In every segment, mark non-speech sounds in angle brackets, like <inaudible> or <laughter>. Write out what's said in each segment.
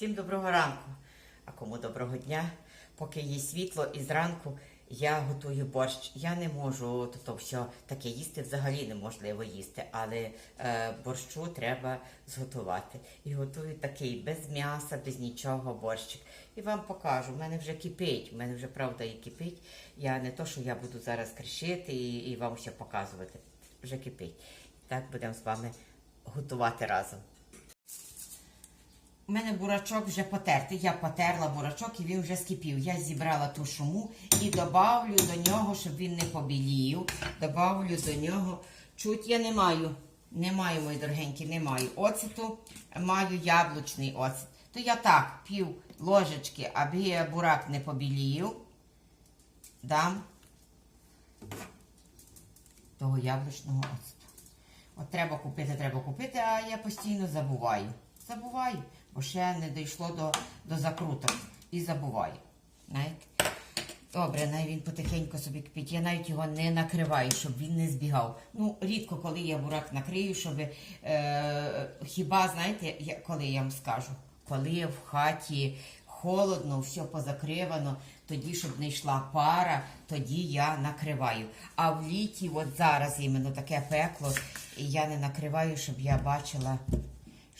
Всім доброго ранку. А кому доброго дня. Поки є світло і зранку я готую борщ. Я не можу то, то все таке їсти, взагалі неможливо їсти, але е, борщу треба зготувати. І готую такий без м'яса, без нічого борщик. І вам покажу. У мене вже кипить. У мене вже правда і кипить. Я не то, що я буду зараз кришити і, і вам все показувати. Вже кипить. Так будемо з вами готувати разом. У мене бурачок вже потертий. Я потерла бурачок і він вже скипів. Я зібрала ту шуму і добавлю до нього, щоб він не побілів. Добавлю до нього. Чуть я не маю. Не маю, мої дорогенькі, не маю оцету, маю яблучний оцет. То я так, пів ложечки, аби бурак не побілів. Дам того яблучного оцету. От треба купити, треба купити, а я постійно забуваю. Забуваю, бо ще не дійшло до, до закруток. І забуваю. Знаєте? Добре, навіть він потихеньку собі кипить. Я навіть його не накриваю, щоб він не збігав. Ну, рідко, коли я бурак накрию, щоб е, хіба, знаєте, я, коли я вам скажу, коли в хаті холодно, все позакривано, тоді, щоб не йшла пара, тоді я накриваю. А в літі, от зараз іменно таке пекло, і я не накриваю, щоб я бачила,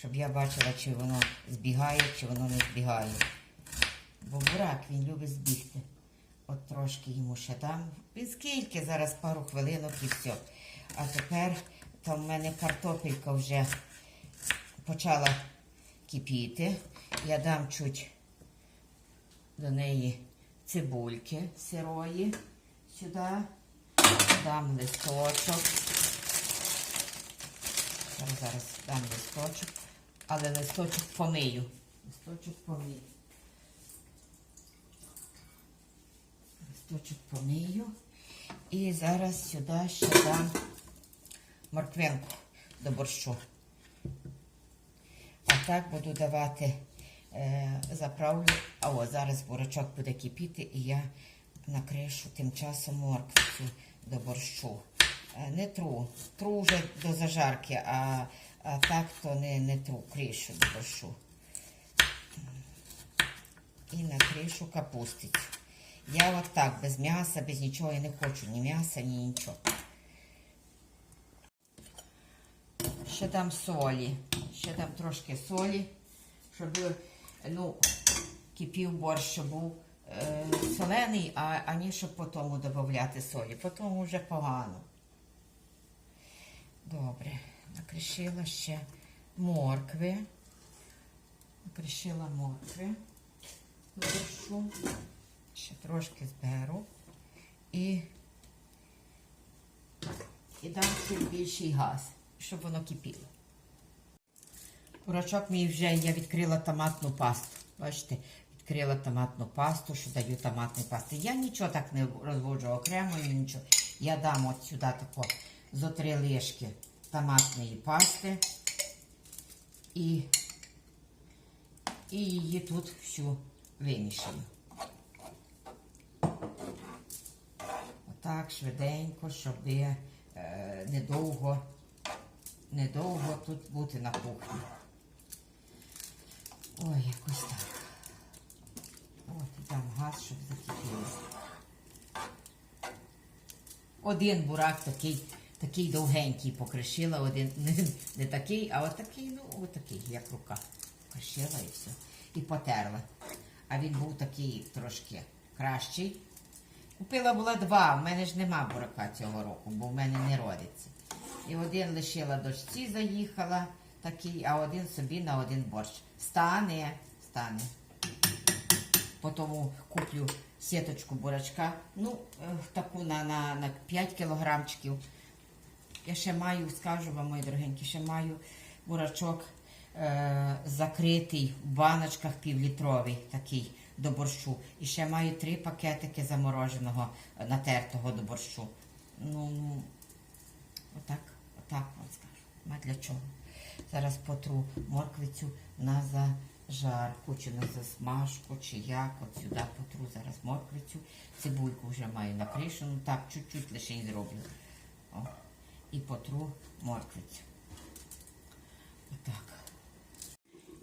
щоб я бачила, чи воно збігає, чи воно не збігає. Бо бурак він любить збігти. От трошки йому ще. Він скільки зараз пару хвилинок і все. А тепер там в мене картопелька вже почала кипіти. Я дам чуть до неї цибульки сирої сюди. Дам листочок. Зараз дам листочок. Але листочок помию. Листочок помию. Листочок помию. І зараз сюди ще дам морквинку до борщу. А так буду давати е, заправлю. А о, зараз бурачок буде кипіти, і я накришу тим часом морквицю до борщу. Е, не тру. Тру вже до зажарки, а, а так то не, не тру кришу до борщу. І накришу капустицю. Я от так, без м'яса, без нічого я не хочу. Ні м'яса, ні нічого. Ще дам солі. Ще дам трошки солі, щоб ну, кипів борщ, щоб був е, солений, а, а не щоб потім додати солі. Потім вже погано. Добре, накришила ще моркви. Накришила моркви. до. Ще трошки зберу і, і дам чуть більший газ, щоб воно кипіло. Бурачок мій вже я відкрила томатну пасту. Бачите, відкрила томатну пасту, що даю томатну пасту. Я нічого так не розводжу окремо, нічого. Я дам от сюди тако зо три лишки томатної пасти і, і її тут всю вимішаю. Отак швиденько, щоб е, недовго, недовго тут бути на кухні. Ой, якось так. От, дам газ, щоб закипілося. Один бурак такий, такий довгенький покришила, один <laughs> не, не такий, а от такий, ну, от такий, як рука. Покришила і все. І потерла. А він був такий трошки кращий. Купила була два, в мене ж нема бурака цього року, бо в мене не родиться. І один лишила дочці, заїхала такий, а один собі на один борщ. Стане, стане. Потім куплю сіточку бурачка, ну, е, таку на, на, на 5 кілограмчиків. Я ще маю, скажу вам, мої дорогенькі, ще маю бурачок е, закритий в баночках півлітровий такий до борщу. І ще маю три пакетики замороженого е, натертого до борщу. Ну, ну, отак, отак вам скажу. А для чого? Зараз потру морквицю на зажарку, чи на засмажку, чи як. От сюди потру зараз морквицю. Цибульку вже маю накришену. Так, чуть-чуть лише й зроблю. О. І потру морквицю. Отак.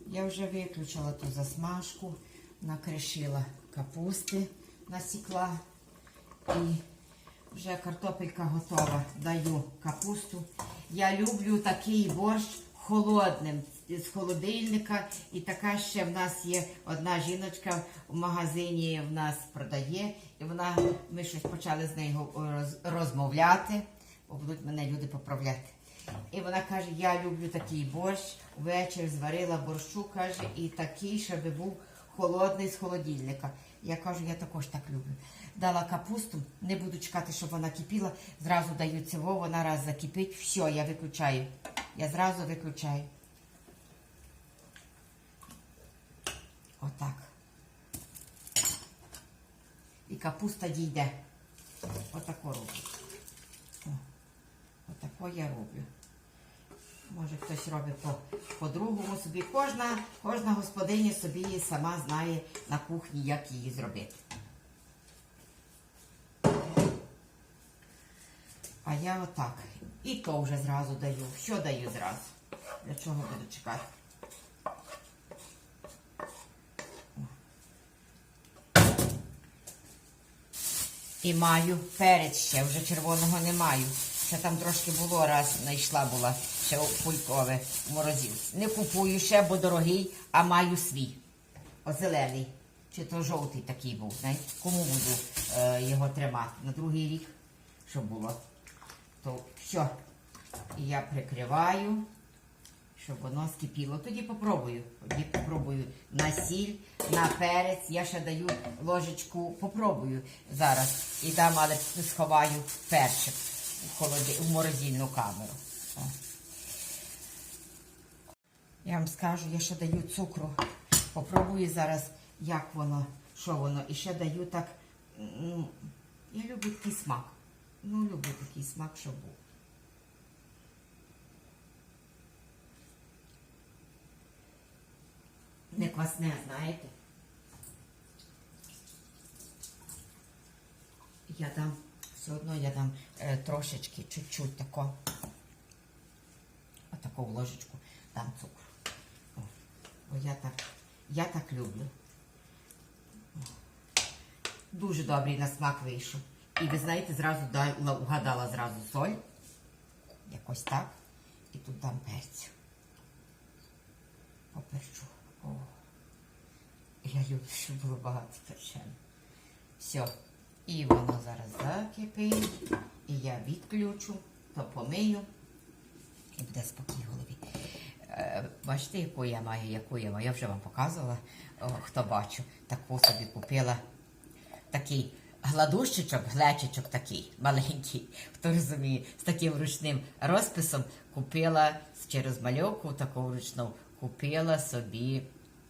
Я вже виключила ту засмажку, накришила капусти, насікла і вже картопелька готова. Даю капусту. Я люблю такий борщ холодним з холодильника. І така ще в нас є одна жіночка в магазині в нас продає. І вона, ми щось почали з нею роз- розмовляти, бо будуть мене люди поправляти. І вона каже, я люблю такий борщ. Ввечері зварила борщу, каже, і такий, щоб був холодний з холодильника. Я кажу, я також так люблю. Дала капусту, не буду чекати, щоб вона кипіла. Зразу даю цього, вона раз закипить, все, я виключаю. Я зразу виключаю. Отак. І капуста дійде. Отако роблю. Отако я роблю. Може хтось робить по, по-другому собі. Кожна, кожна господиня собі сама знає на кухні, як її зробити. А я отак. І то вже зразу даю. Що даю зразу? Для чого буду чекати? І маю перець ще, вже червоного не маю. Ще там трошки було, раз знайшла була ще кулькове в морозилці. Не купую ще, бо дорогий, а маю свій. Озелений. Чи то жовтий такий був. Знаєте? Кому буду е, його тримати? На другий рік, щоб було. То все. І я прикриваю, щоб воно скипіло. Тоді попробую. Тоді попробую на сіль, на перець. Я ще даю ложечку, попробую зараз. І дам, але сховаю перчик в, холоді... морозильну камеру. Я вам скажу, я ще даю цукру. Попробую зараз, як воно, що воно. І ще даю так. Ну, я люблю такий смак. Ну, люблю такий смак, щоб був. Не квасне, знаєте. Я дам, все одно я дам е, трошечки, чуть-чуть тако. Отаку ложечку дам цукру. О, бо я так, я так люблю. Дуже добрий на смак вийшов. І ви знаєте, зразу дала, вгадала зразу соль. Якось так. І тут дам перцю. Поперчу. О. Я люблю, щоб було багато перчень. Все. І воно зараз закипить. І я відключу, то помию. І буде спокій в голові. Е, Бачите, яку я маю, яку я маю. Я вже вам показувала, хто бачу. Таку собі купила такий гладущичок, глечичок такий маленький, хто розуміє, з таким ручним розписом купила через мальовку таку ручну, купила собі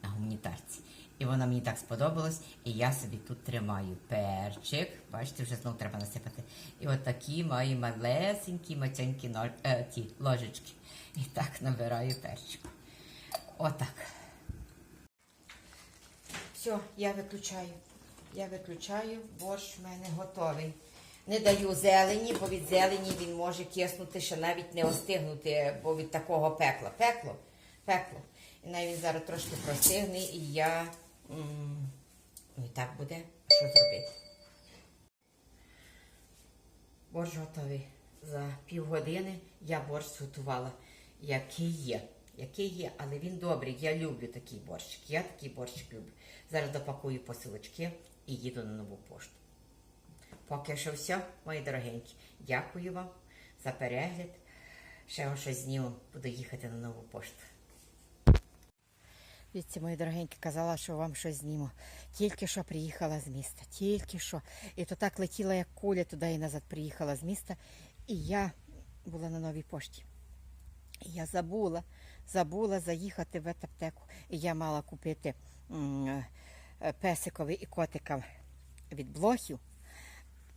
на гуманітарці. І вона мені так сподобалась, і я собі тут тримаю перчик. Бачите, вже знову треба насипати. І от такі маю малесенькі, матянькі нож... е, ті ложечки. І так набираю перчику. Отак. Все, я виключаю. Я виключаю, борщ в мене готовий. Не даю зелені, бо від зелені він може киснути, ще навіть не остигнути, бо від такого пекла. Пекло, пекло. І навіть зараз трошки простигне, і я. І так буде. Що зробити? Борщ готовий. За півгодини я борщ зготувала, який є. Який є, але він добрий. Я люблю такий борщик. Я такий борщик люблю. Зараз допакую посилочки і їду на нову пошту. Поки що все, мої дорогенькі. Дякую вам за перегляд. Ще щось зніму. Буду їхати на нову пошту. Віці, мої дорогенькі, казала, що вам щось зніму. Тільки що приїхала з міста. Тільки що. І то так летіла, як куля, туди і назад приїхала з міста. І я була на новій пошті. І я забула, забула заїхати в аптеку. І я мала купити м, е, песикові і котика від блохів.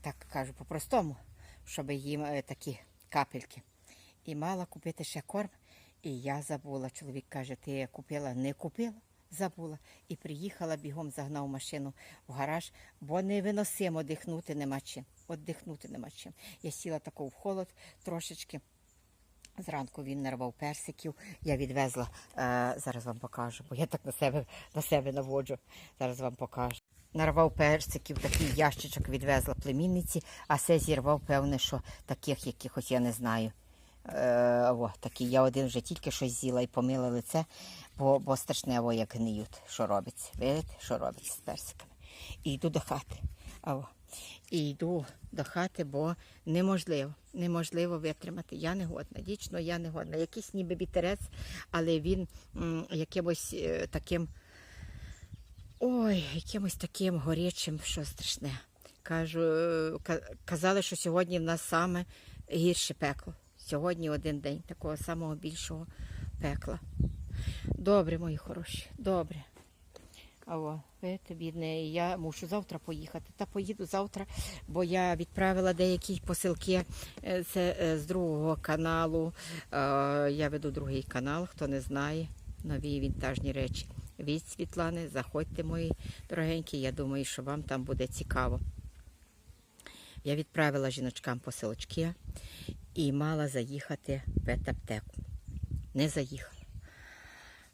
Так кажу по-простому, щоб їм е, такі капельки. І мала купити ще корм. І я забула. Чоловік каже, ти купила? Не купила, забула. І приїхала, бігом загнав машину в гараж, бо невиносимо дихнути нема чим. От дихнути нема чим. Я сіла тако в холод трошечки. Зранку він нарвав персиків. Я відвезла, е, зараз вам покажу, бо я так на себе, на себе наводжу. Зараз вам покажу. Нарвав персиків, такий ящичок відвезла племінниці, а це зірвав, певне, що таких якихось я не знаю. Е, о, такі. Я один вже тільки щось з'їла і помила лице, бо, бо страшне, о, як гниють, що робиться. Видите, що робиться з персиками. І йду до хати. О. І йду до хати, бо неможливо, неможливо витримати. Я не годна, дійсно, я не годна. Якийсь ніби вітерець, але він м, якимось е, таким, ой, якимось таким горячим, що страшне. Кажу, е, казали, що сьогодні в нас саме гірше пекло. Сьогодні один день такого самого більшого пекла. Добре, мої хороші, добре. О, видите, бідне, я мушу завтра поїхати. Та поїду завтра, бо я відправила деякі посилки. е, Це е, з другого каналу. Е, Я веду другий канал, хто не знає. Нові вінтажні речі від Світлани. Заходьте, мої дорогенькі. Я думаю, що вам там буде цікаво. Я відправила жіночкам посилочки і мала заїхати в ветаптеку. Не заїхала.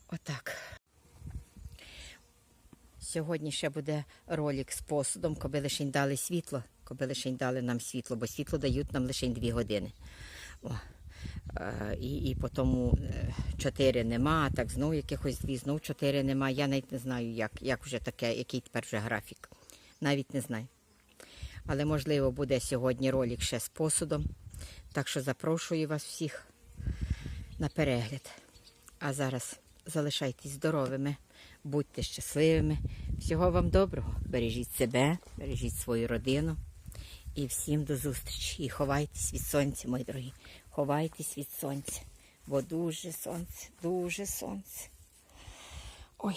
Отак. Сьогодні ще буде ролик з посудом, коби лише дали світло, коби лише дали нам світло, бо світло дають нам лише дві години. О. Е, І, і по тому е, чотири нема, так знов якихось дві, знов чотири нема. Я навіть не знаю, як, як вже таке, який тепер вже графік. Навіть не знаю. Але можливо буде сьогодні ролик ще з посудом. Так що запрошую вас всіх на перегляд. А зараз залишайтесь здоровими, будьте щасливими. Всього вам доброго. Бережіть себе, бережіть свою родину. І всім до зустрічі. І ховайтесь від сонця, мої дорогі. Ховайтесь від сонця. Бо дуже сонце, дуже сонце. Ой.